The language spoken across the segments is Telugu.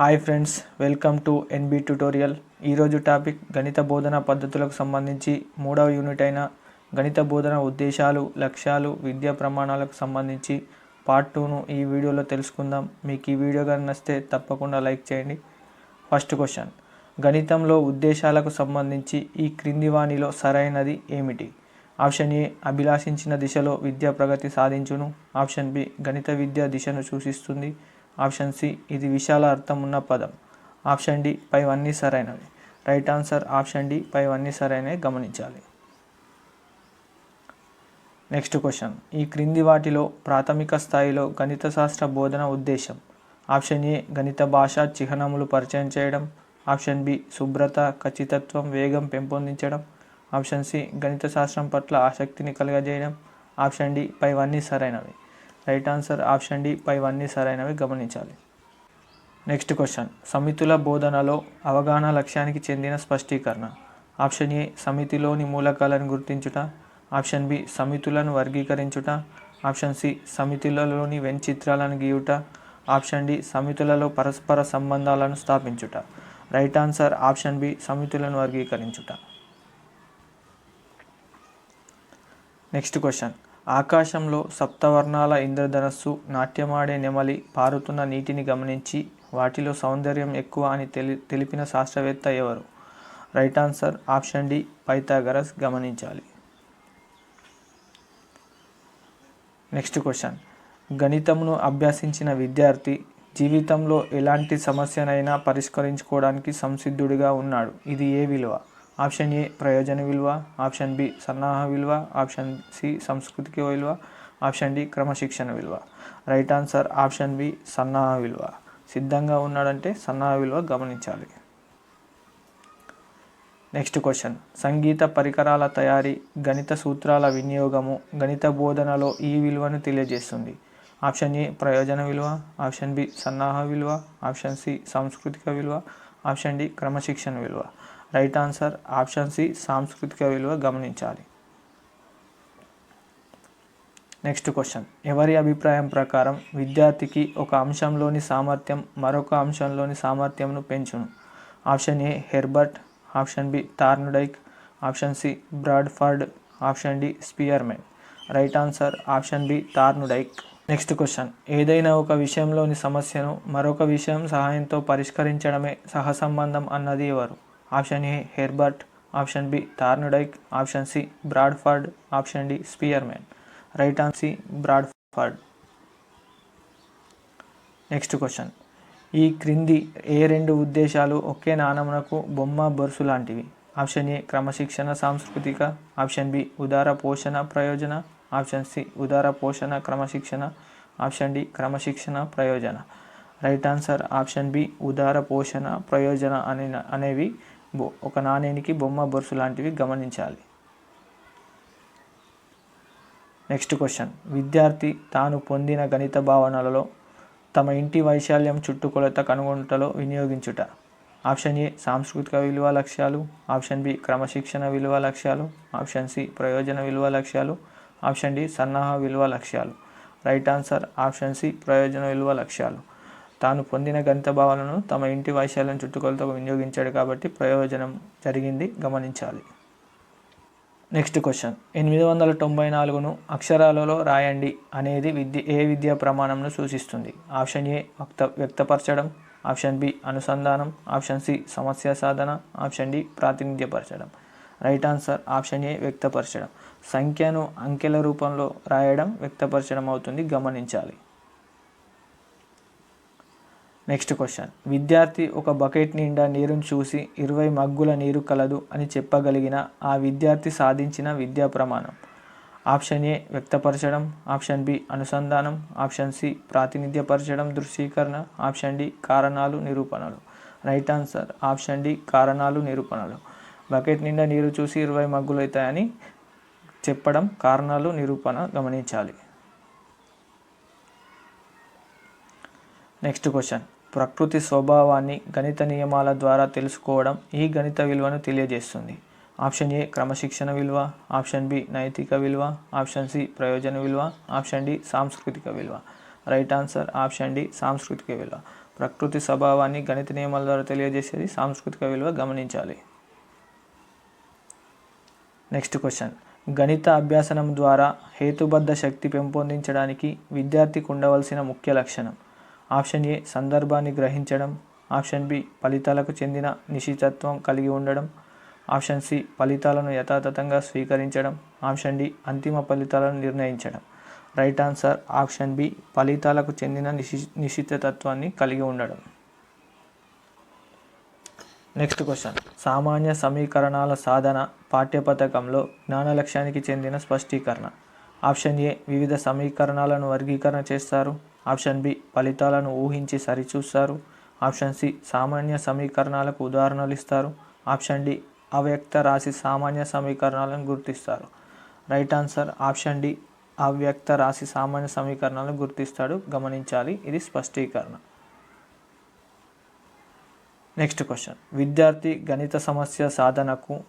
Hi friends welcome to NB tutorial. ఈరోజు టాపిక్ గణిత బోధన పద్ధతులకు సంబంధించి మూడవ యూనిట్ అయిన గణిత బోధన ఉద్దేశాలు లక్ష్యాలు విద్యా ప్రమాణాలకు సంబంధించి పార్ట్ టూను ఈ వీడియోలో తెలుసుకుందాం. మీకు ఈ వీడియో కానీ నచ్చితే తప్పకుండా లైక్ చేయండి. First question. గణితంలో ఉద్దేశాలకు సంబంధించి ఈ క్రింది వాణిలో సరైనది ఏమిటి? ఆప్షన్ ఏ అభిలాషించిన దిశలో విద్యా ప్రగతి సాధించును. ఆప్షన్ బి గణిత విద్య దిశను సూచిస్తుంది. ఆప్షన్ సి ఇది విశాల అర్థం ఉన్న పదం. ఆప్షన్ డి పైవన్నీ సరైనవి. రైట్ ఆన్సర్ ఆప్షన్ డి పైవన్నీ సరైనవి గమనించాలి. Next question. ఈ క్రింది వాటిలో ప్రాథమిక స్థాయిలో గణిత శాస్త్ర బోధన ఉద్దేశం. ఆప్షన్ ఏ గణిత భాష చిహ్నములు పరిచయం చేయడం. ఆప్షన్ బి శుభ్రత ఖచ్చితత్వం వేగం పెంపొందించడం. ఆప్షన్ సి గణిత శాస్త్రం పట్ల ఆసక్తిని కలగజేయడం. ఆప్షన్ డి పైవన్నీ సరైనవి. రైట్ ఆన్సర్ ఆప్షన్ డి పైవన్నీ సరైనవి గమనించాలి. Next question. సమితుల బోధనలో అవగాహన లక్ష్యానికి చెందిన స్పష్టీకరణ. ఆప్షన్ ఏ సమితిలోని మూలకాలను గుర్తించుట. ఆప్షన్ బి సమితులను వర్గీకరించుట. ఆప్షన్ సి సమితులలోని వెన్ చిత్రాలను గీయుట. ఆప్షన్ డి సమితులలో పరస్పర సంబంధాలను స్థాపించుట. రైట్ ఆన్సర్ ఆప్షన్ బి సమితులను వర్గీకరించుట. Next question. ఆకాశంలో సప్తవర్ణాల ఇంద్రధనస్సు నాట్యమాడే నెమలి పారుతున్న నీటిని గమనించి వాటిలో సౌందర్యం ఎక్కువ అని తెలి తెలిపిన శాస్త్రవేత్త ఎవరు? Right answer option D Pythagoras గమనించాలి. Next question. గణితమును అభ్యసించిన విద్యార్థి జీవితంలో ఎలాంటి సమస్యనైనా పరిష్కరించుకోవడానికి సంసిద్ధుడిగా ఉన్నాడు. ఇది ఏ విలువ? ఆప్షన్ ఏ ప్రయోజన విలువ ఆప్షన్ బి సన్నాహ విలువ ఆప్షన్ సి సంస్కృతికి విలువ ఆప్షన్ డి క్రమశిక్షణ విలువ. రైట్ ఆన్సర్ ఆప్షన్ బి సన్నాహ విలువ. సిద్ధంగా ఉన్నాడంటే సన్నాహ విలువ గమనించాలి. Next question. సంగీత పరికరాల తయారీ గణిత సూత్రాల వినియోగము గణిత బోధనలో ఈ విలువను తెలియజేస్తుంది. ఆప్షన్ ఏ ప్రయోజన విలువ ఆప్షన్ బి సన్నాహ విలువ ఆప్షన్ సి సాంస్కృతిక విలువ ఆప్షన్ డి క్రమశిక్షణ విలువ. రైట్ ఆన్సర్ ఆప్షన్ సి సాంస్కృతిక విలువ గమనించాలి. Next question. ఎవరి అభిప్రాయం ప్రకారం విద్యార్థికి ఒక అంశంలోని సామర్థ్యం మరొక అంశంలోని సామర్థ్యంను పెంచును? Option A Herbert. Option B Thorndike option C Bradford. Option D Spearman. Right answer option B Thorndike. Next question. ఏదైనా ఒక విషయంలోని సమస్యను మరొక విషయం సహాయంతో పరిష్కరించడమే సహసంబంధం అన్నది ఎవరు? Option A Herbert option B Thorndike option C Bradford option D Spearman right on C Bradford. Next question. ఈ క్రింది ఏ రెండు ఉద్దేశాలు ఒకే నాణమునకు బొమ్మ బొరుసు లాంటివి? ఆప్షన్ ఏ క్రమశిక్షణ సాంస్కృతిక ఆప్షన్ బి ఉదార పోషణ ప్రయోజన ఆప్షన్ సి ఉదార పోషణ క్రమశిక్షణ ఆప్షన్ డి క్రమశిక్షణ ప్రయోజన. రైట్ ఆన్సర్ ఆప్షన్ బి ఉదార పోషణ ప్రయోజన అనే అనేవి ఒక నాణేనికి బొమ్మ బొరుసు లాంటివి గమనించాలి. Next question. విద్యార్థి తాను పొందిన గణిత భావనలలో తమ ఇంటి వైశాల్యం చుట్టుకొలత కనుగొనుటలో వినియోగించుట. ఆప్షన్ ఏ సాంస్కృతిక విలువ లక్ష్యాలు. ఆప్షన్ బి క్రమశిక్షణ విలువ లక్ష్యాలు. ఆప్షన్ సి ప్రయోజన విలువ లక్ష్యాలు. ఆప్షన్ డి సన్నాహ విలువ లక్ష్యాలు. రైట్ ఆన్సర్ ఆప్షన్ సి ప్రయోజన విలువ లక్ష్యాలు. తాను పొందిన గణిత భావాలను తమ ఇంటి వైశాల్యం చుట్టుకొలతో వినియోగించాడు కాబట్టి ప్రయోజనం జరిగింది. గమనించాలి. Next question. ఎనిమిది వందల తొంభై నాలుగును అక్షరాలలో రాయండి అనేది విద్య ఏ విద్యా ప్రమాణంను సూచిస్తుంది? ఆప్షన్ ఏ వ్యక్త వ్యక్తపరచడం. ఆప్షన్ బి అనుసంధానం. ఆప్షన్ సి సమస్య సాధన. ఆప్షన్ డి ప్రాతినిధ్యపరచడం. రైట్ ఆన్సర్ ఆప్షన్ ఏ వ్యక్తపరచడం. సంఖ్యను అంకెల రూపంలో రాయడం వ్యక్తపరచడం అవుతుంది. గమనించాలి. నెక్స్ట్ క్వశ్చన్ విద్యార్థి ఒక బకెట్ నిండా నీరును చూసి ఇరవై మగ్గుల నీరు కలదు అని చెప్పగలిగిన ఆ విద్యార్థి సాధించిన విద్యా ప్రమాణం. ఆప్షన్ ఏ వ్యక్తపరచడం. ఆప్షన్ బి అనుసంధానం. ఆప్షన్ సి ప్రాతినిధ్యపరచడం. దృశ్యీకరణ. ఆప్షన్ డి కారణాలు నిరూపణలు. రైట్ ఆన్సర్ ఆప్షన్ డి కారణాలు నిరూపణలు. బకెట్ నిండా నీరు చూసి ఇరవై మగ్గులు అవుతాయని చెప్పడం కారణాలు నిరూపణ గమనించాలి. నెక్స్ట్ క్వశ్చన్ ప్రకృతి స్వభావాన్ని గణిత నియమాల ద్వారా తెలుసుకోవడం ఈ గణిత విలువను తెలియజేస్తుంది. ఆప్షన్ ఏ క్రమశిక్షణ విలువ. ఆప్షన్ బి నైతిక విలువ. ఆప్షన్ సి ప్రయోజన విలువ. ఆప్షన్ డి సాంస్కృతిక విలువ. రైట్ ఆన్సర్ ఆప్షన్ డి సాంస్కృతిక విలువ. ప్రకృతి స్వభావాన్ని గణిత నియమాల ద్వారా తెలియజేసేది సాంస్కృతిక విలువ గమనించాలి. Next question. గణిత అభ్యాసనం ద్వారా హేతుబద్ధ శక్తి పెంపొందించడానికి విద్యార్థికి ఉండవలసిన ముఖ్య లక్షణం. ఆప్షన్ ఏ సందర్భాన్ని గ్రహించడం ఆప్షన్ బి ఫలితాలకు చెందిన నిశ్చితత్వం కలిగి ఉండడం ఆప్షన్ సి ఫలితాలను యథాతథంగా స్వీకరించడం ఆప్షన్ డి అంతిమ ఫలితాలను నిర్ణయించడం. రైట్ ఆన్సర్ ఆప్షన్ బి ఫలితాలకు చెందిన నిశి నిశ్చితత్వాన్ని కలిగి ఉండడం. Next question. సామాన్య సమీకరణాల సాధన పాఠ్యపథకంలో జ్ఞాన లక్ష్యానికి చెందిన స్పష్టీకరణ. ఆప్షన్ ఏ వివిధ సమీకరణాలను వర్గీకరణ చేస్తారు. ఆప్షన్ బి ఫలితాలను ఊహించి సరిచూస్తారు. ఆప్షన్ సి సామాన్య సమీకరణాలకు ఉదాహరణలు ఇస్తారు. ఆప్షన్ డి అవ్యక్త రాశి సామాన్య సమీకరణాలను గుర్తిస్తారు. రైట్ ఆన్సర్ ఆప్షన్ డి అవ్యక్త రాశి సామాన్య సమీకరణాలను గుర్తిస్తాడు. గమనించాలి. ఇది స్పష్టీకరణ. Next question. విద్యార్థి గణిత సమస్య సాధనకు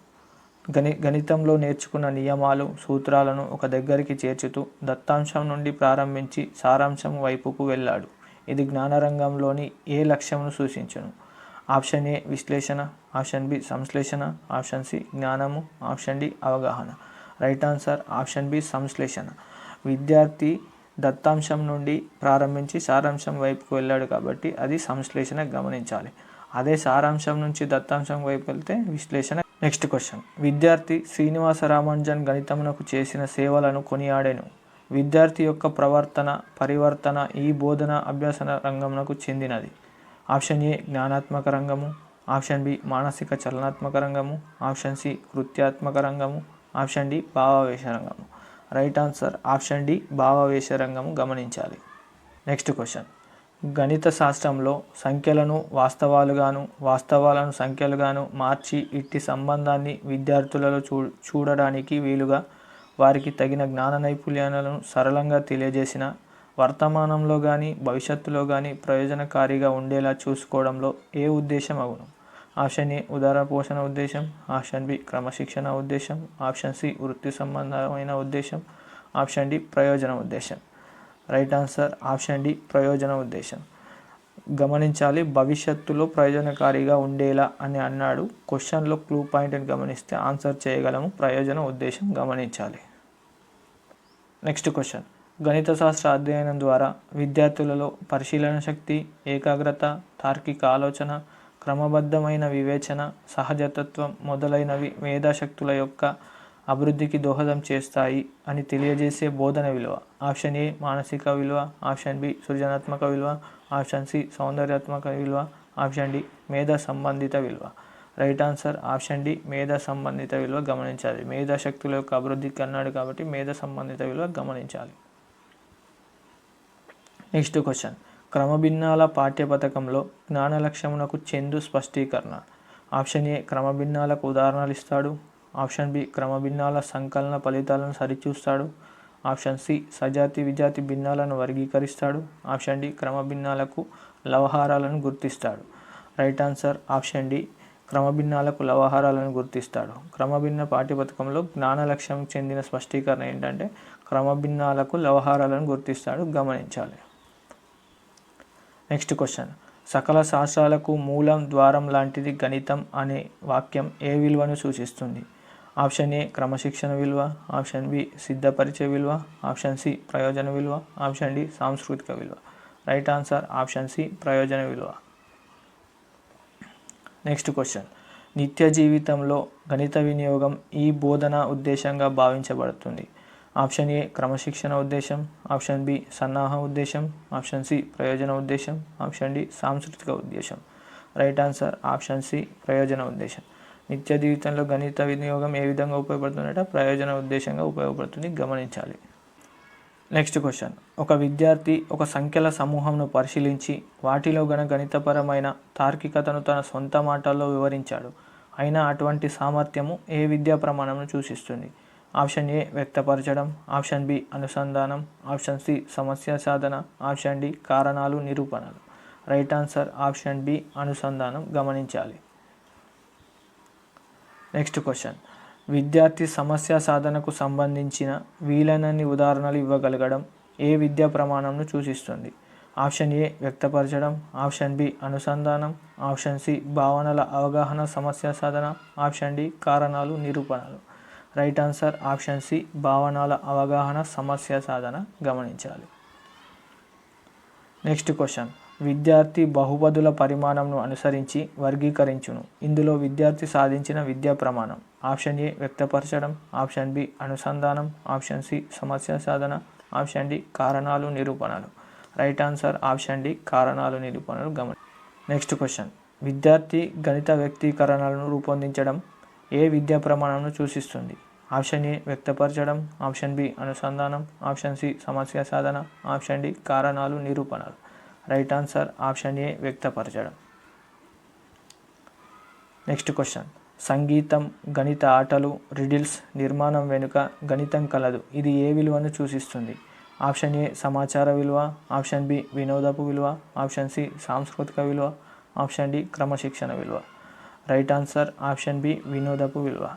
గణి గణితంలో నేర్చుకున్న నియమాలు సూత్రాలను ఒక దగ్గరికి చేర్చుతూ దత్తాంశం నుండి ప్రారంభించి సారాంశం వైపుకు వెళ్ళాడు. ఇది జ్ఞానరంగంలోని ఏ లక్ష్యంను సూచించను? ఆప్షన్ ఏ విశ్లేషణ. ఆప్షన్ బి సంశ్లేషణ. ఆప్షన్ సి జ్ఞానము. ఆప్షన్ డి అవగాహన. రైట్ ఆన్సర్ ఆప్షన్ బి సంశ్లేషణ. విద్యార్థి దత్తాంశం నుండి ప్రారంభించి సారాంశం వైపుకు వెళ్ళాడు కాబట్టి అది సంశ్లేషణ గమనించాలి. అదే సారాంశం నుంచి దత్తాంశం వైపు వెళ్తే విశ్లేషణ నెక్స్ట్ క్వశ్చన్ విద్యార్థి శ్రీనివాస రామానుజన్ గణితమునకు చేసిన సేవలను కొనియాడెను. విద్యార్థి యొక్క ప్రవర్తన పరివర్తన ఈ బోధన అభ్యాసన రంగమునకు చెందినది. ఆప్షన్ ఏ జ్ఞానాత్మక రంగము. ఆప్షన్ బి మానసిక చలనాత్మక రంగము. ఆప్షన్ సి కృత్యాత్మక రంగము. ఆప్షన్ డి భావావేశ రంగము. రైట్ ఆన్సర్ ఆప్షన్ డి భావావేశ రంగము గమనించాలి. నెక్స్ట్ క్వశ్చన్ గణిత శాస్త్రంలో సంఖ్యలను వాస్తవాలుగాను వాస్తవాలను సంఖ్యలుగాను మార్చి ఇట్టి సంబంధాన్ని విద్యార్థులలో చూ చూడడానికి వీలుగా వారికి తగిన జ్ఞాన నైపుణ్యాలను సరళంగా తెలియజేసిన వర్తమానంలో కానీ భవిష్యత్తులో కానీ ప్రయోజనకారిగా ఉండేలా చూసుకోవడంలో ఏ ఉద్దేశం అవును? ఆప్షన్ ఏ ఉదార పోషణ ఉద్దేశం. ఆప్షన్ బి క్రమశిక్షణ ఉద్దేశం. ఆప్షన్ సి వృత్తి సంబంధమైన ఉద్దేశం. ఆప్షన్ డి ప్రయోజన ఉద్దేశం. రైట్ ఆన్సర్ ఆప్షన్ డి ప్రయోజన ఉద్దేశం. గమనించాలి భవిష్యత్తులో ప్రయోజనకారిగా ఉండేలా అని అన్నాడు. క్వశ్చన్లో క్లూ పాయింట్ని గమనిస్తే ఆన్సర్ చేయగలము. ప్రయోజన ఉద్దేశం గమనించాలి. Next question. గణిత శాస్త్ర అధ్యయనం ద్వారా విద్యార్థులలో పరిశీలన శక్తి ఏకాగ్రత తార్కిక ఆలోచన క్రమబద్ధమైన వివేచన సహజతత్వం మొదలైనవి మేధాశక్తుల యొక్క అభివృద్ధికి దోహదం చేస్తాయి అని తెలియజేసే బోధన విలువ. ఆప్షన్ ఏ మానసిక విలువ. ఆప్షన్ బి సృజనాత్మక విలువ. ఆప్షన్ సి సౌందర్యాత్మక విలువ. ఆప్షన్ డి మేధా సంబంధిత విలువ. రైట్ ఆన్సర్ ఆప్షన్ డి మేధా సంబంధిత విలువ గమనించాలి. మేధా శక్తుల యొక్క అభివృద్ధికి అన్నాడు కాబట్టి మేధా సంబంధిత విలువ గమనించాలి. Next question. క్రమభిన్నాల పాఠ్యపథకంలో జ్ఞాన లక్ష్యమునకు చెందు స్పష్టీకరణ. ఆప్షన్ ఏ క్రమభిన్నాలకు ఉదాహరణలు ఇస్తాడు. ఆప్షన్ బి క్రమభిన్నాల సంకలన ఫలితాలను సరిచూస్తాడు. ఆప్షన్ సి సజాతి విజాతి భిన్నాలను వర్గీకరిస్తాడు. ఆప్షన్ డి క్రమభిన్నాలకు లవహారాలను గుర్తిస్తాడు. రైట్ ఆన్సర్ ఆప్షన్ డి క్రమభిన్నాలకు లవహారాలను గుర్తిస్తాడు. క్రమభిన్న పాఠ్యపథకంలో జ్ఞాన లక్ష్యం చెందిన స్పష్టీకరణ ఏంటంటే క్రమభిన్నాలకు లవహారాలను గుర్తిస్తాడు. గమనించాలి. Next question. సకల శాస్త్రాలకు మూలం ద్వారం లాంటిది గణితం అనే వాక్యం ఏ విలువను సూచిస్తుంది? ఆప్షన్ ఏ క్రమశిక్షణ విలువ ఆప్షన్ బి సిద్ధపరిచే విలువ ఆప్షన్ సి ప్రయోజన విలువ ఆప్షన్ డి సాంస్కృతిక విలువ. రైట్ ఆన్సర్ ఆప్షన్ సి ప్రయోజన విలువ. Next question. నిత్య జీవితంలో గణిత వినియోగం ఈ బోధన ఉద్దేశంగా భావించబడుతుంది. ఆప్షన్ ఏ క్రమశిక్షణ ఉద్దేశం ఆప్షన్ బి సన్నాహ ఉద్దేశం ఆప్షన్ సి ప్రయోజన ఉద్దేశం ఆప్షన్ డి సాంస్కృతిక ఉద్దేశం. రైట్ ఆన్సర్ ఆప్షన్ సి ప్రయోజన ఉద్దేశం. నిత్య జీవితంలో గణిత వినియోగం ఏ విధంగా ఉపయోగపడుతుందంటే? ప్రయోజన ఉద్దేశంగా ఉపయోగపడుతుంది. గమనించాలి. Next question. ఒక విద్యార్థి ఒక సంఖ్యల సమూహంను పరిశీలించి వాటిలో గణ గణితపరమైన తార్కికతను తన సొంత మాటల్లో వివరించాడు. అయినా అటువంటి సామర్థ్యము ఏ విద్యా ప్రమాణంను సూచిస్తుంది? ఆప్షన్ ఏ వ్యక్తపరచడం. ఆప్షన్ బి అనుసంధానం. ఆప్షన్ సి సమస్య సాధన. ఆప్షన్ డి కారణాలు నిరూపణలు. రైట్ ఆన్సర్ ఆప్షన్ బి అనుసంధానం. గమనించాలి. నెక్స్ట్ క్వశ్చన్ విద్యార్థి సమస్య సాధనకు సంబంధించిన వీలైనన్ని ఉదాహరణలు ఇవ్వగలగడం ఏ విద్యా ప్రమాణంను సూచిస్తుంది? ఆప్షన్ ఏ వ్యక్తపరచడం. ఆప్షన్ బి అనుసంధానం. ఆప్షన్ సి భావనల అవగాహన సమస్య సాధన. ఆప్షన్ డి కారణాలు నిరూపణలు. రైట్ ఆన్సర్ ఆప్షన్ సి భావనల అవగాహన సమస్య సాధన గమనించాలి. నెక్స్ట్ క్వశ్చన్ విద్యార్థి బహుపదుల పరిమాణంను అనుసరించి వర్గీకరించును. ఇందులో విద్యార్థి సాధించిన విద్యా ప్రమాణం. ఆప్షన్ ఏ వ్యక్తపరచడం. ఆప్షన్ బి అనుసంధానం. ఆప్షన్ సి సమస్య సాధన. ఆప్షన్ డి కారణాలు నిరూపణలు. రైట్ ఆన్సర్ ఆప్షన్ డి కారణాలు నిరూపణలు. గమని. Next question. విద్యార్థి గణిత వ్యక్తీకరణలను రూపొందించడం ఏ విద్యా ప్రమాణంను సూచిస్తుంది? ఆప్షన్ ఏ వ్యక్తపరచడం. ఆప్షన్ బి అనుసంధానం. ఆప్షన్ సి సమస్య సాధన. ఆప్షన్ డి కారణాలు నిరూపణలు. Right answer option A వ్యక్తపరచడం. Next question. సంగీతం గణిత ఆటలు రిడిల్స్ నిర్మాణం వెనుక గణితం కలదు. ఇది ఏ విలువను సూచిస్తుంది? ఆప్షన్ ఏ సమాచార విలువ ఆప్షన్ బి వినోదపు విలువ ఆప్షన్ సి సాంస్కృతిక విలువ ఆప్షన్ డి క్రమశిక్షణ విలువ. రైట్ ఆన్సర్ ఆప్షన్ బి వినోదపు విలువ.